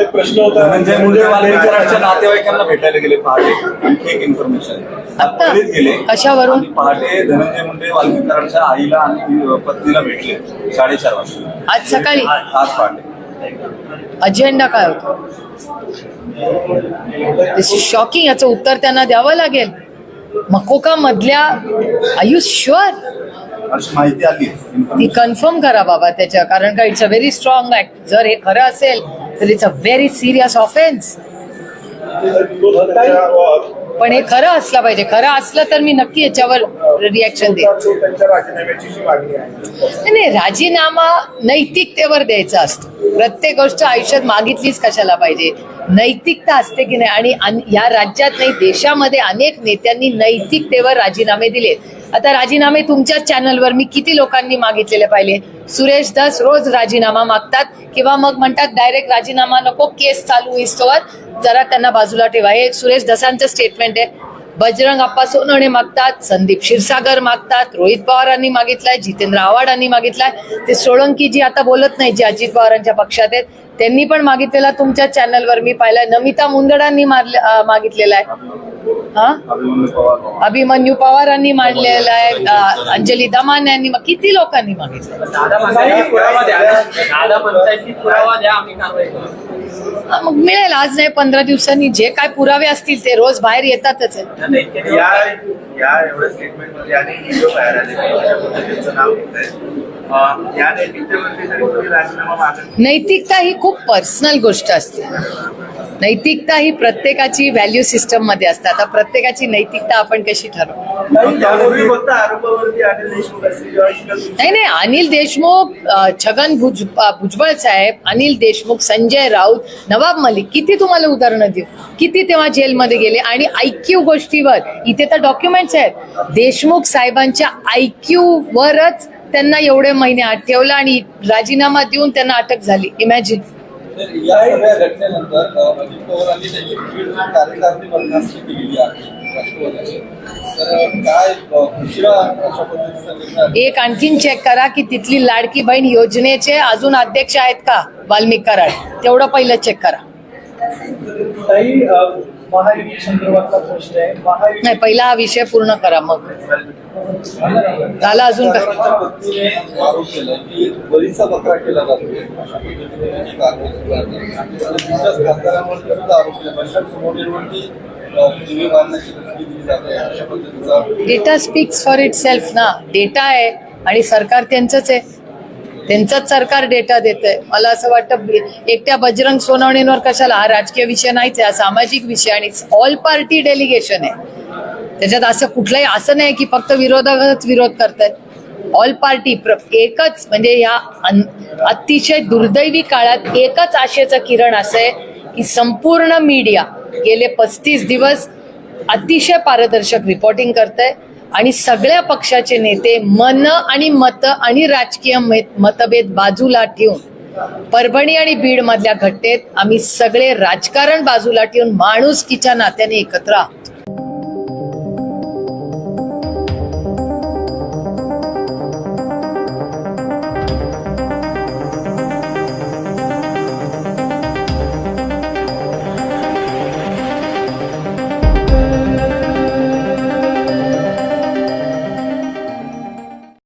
एक प्रश्न होता. धनंजय मुंडे वाल्मिकरांच्या नातेवाईकांना भेटायला गेले पहाटे. आणखी एक इन्फॉर्मेशन गेले. कशावरून? पहाटे धनंजय मुंडे वाल्मिकरांच्या आईला आणि पत्नीला भेटले. साडेचार वाजता. आज सकाळी? आज पहाटे. अजेंडा काय होता? शॉकिंग याचं उत्तर त्यांना द्यावं लागेल. मकोका मधल्या आयु शुअर अशी माहिती आली. ती कन्फर्म करा बाबा त्याच्या कारण का it's a very strong act जर हे खरं असेल तर it's a very serious offence पण हे खरं असलं पाहिजे. खरं असलं तर मी नक्की याच्यावर रिॲक्शन देईन. नाही, नाही राजीनामा नैतिकतेवर द्यायचा असतो. प्रत्येक गोष्ट आयुष्यात मागितलीच कशाला पाहिजे? नैतिकता असते की नाही? आणि या राज्यात नाही देशामध्ये अनेक नेत्यांनी नैतिकतेवर राजीनामे दिलेत. आता राजीनामे तुमच्याच चॅनलवर मी किती लोकांनी मागितलेले पाहिले? सुरेश दास रोज राजीनामा मागतात किंवा मग म्हणतात डायरेक्ट राजीनामा नको केस चालू इस्तोवर जरा त्यांना बाजूला ठेवा. हे सुरेश दसांचं स्टेटमेंट आहे. बजरंग अप्पा सोनवणे मागतात संदीप क्षीरसागर मागतात रोहित पवारांनी मागितलाय जितेंद्र आव्हाडांनी मागितलाय. ते सोळंकी जी आता बोलत नाही जे अजित पवारांच्या पक्षात आहेत. त्यांनी पण मागितलेला तुमच्या चॅनलवर मी पाहिलाय. नमिता मुंदडांनी मागितलेला आहे. हा? अभिमन्यू पवार अभिमन्यू पवारांनी मांडलेला आहे. अंजली दमान यांनी किती लोकांनी मागितलं दादा म्हणताय की पुरावा द्या. दादा म्हणताय की पुरावा द्या आम्ही कारवाई करू मग मिळेल. आज नाही पंधरा दिवसांनी जे काय पुरावे असतील ते रोज बाहेर येतातच आहे? नैतिकता ही खूप पर्सनल गोष्ट असते. नैतिकता ही प्रत्येकाची व्हॅल्यू सिस्टममध्ये असते. आता प्रत्येकाची नैतिकता आपण कशी ठरवू? नाही नाही. अनिल देशमुख छगन भुज भुजबळ साहेब अनिल देशमुख संजय राऊत नवाब मलिक किती तुम्हाला उदाहरणं देऊ? किती तेव्हा जेलमध्ये गेले? आणि ऐक्यू गोष्टीवर इथे तर डॉक्युमेंट्स आहेत. देशमुख साहेबांच्या ऐक्यू वरच त्यांना एवढे महिने आत ठेवलं आणि राजीनामा देऊन त्यांना अटक झाली. इमॅजिन या सगळ्या घटनेनंतर अजित पवारांनी त्यांची कार्यकारिणी बरखास्त केलेली आहे? एक आणखीन चेक करा की तिथली लाडकी बहीण योजनेचे अजून अध्यक्ष आहेत का? वाल्मिक कराड. तेवढं पहिलं चेक करा. महायुती संदर्भातला प्रश्न आहे. महायुती नाही पहिला हा विषय पूर्ण करा मग. झाला अजून काय? पत्नीने आरोप केला की बळीचा बकरा केला अशा पद्धतीने कारवाई सुरू आहे आणि तुमच्याच आरोप केला मारण्याची धमकी दिली जाते अशा पद्धतीचा data speaks for itself ना. डेटा आहे आणि सरकार त्यांचंच आहे. त्यांचंच सरकार डेटा देत आहे मला असं वाटतं एकट्या बजरंग सोनवणेंवर कशाला? हा राजकीय विषय नाहीच आहे हा सामाजिक विषय आणि ऑल पार्टी डेलिगेशन आहे. त्याच्यात असं कुठलंही असं नाही की फक्त विरोधकच विरोध करतायत ऑल पार्टी प्र एकच म्हणजे या अन- अतिशय दुर्दैवी काळात एकच आशेचं किरण असं आहे की संपूर्ण मीडिया गेले पस्तीस दिवस अतिशय पारदर्शक रिपोर्टिंग करत आहे आणि सगळ्या पक्षाचे नेते मन आणि मत आणि राजकीय मे- मतभेद बाजूला ठेवून परभणी आणि बीड मधल्या घटनेत आम्ही सगळे राजकारण बाजूला ठेवून माणुसकीच्या नात्याने एकत्र आहोत.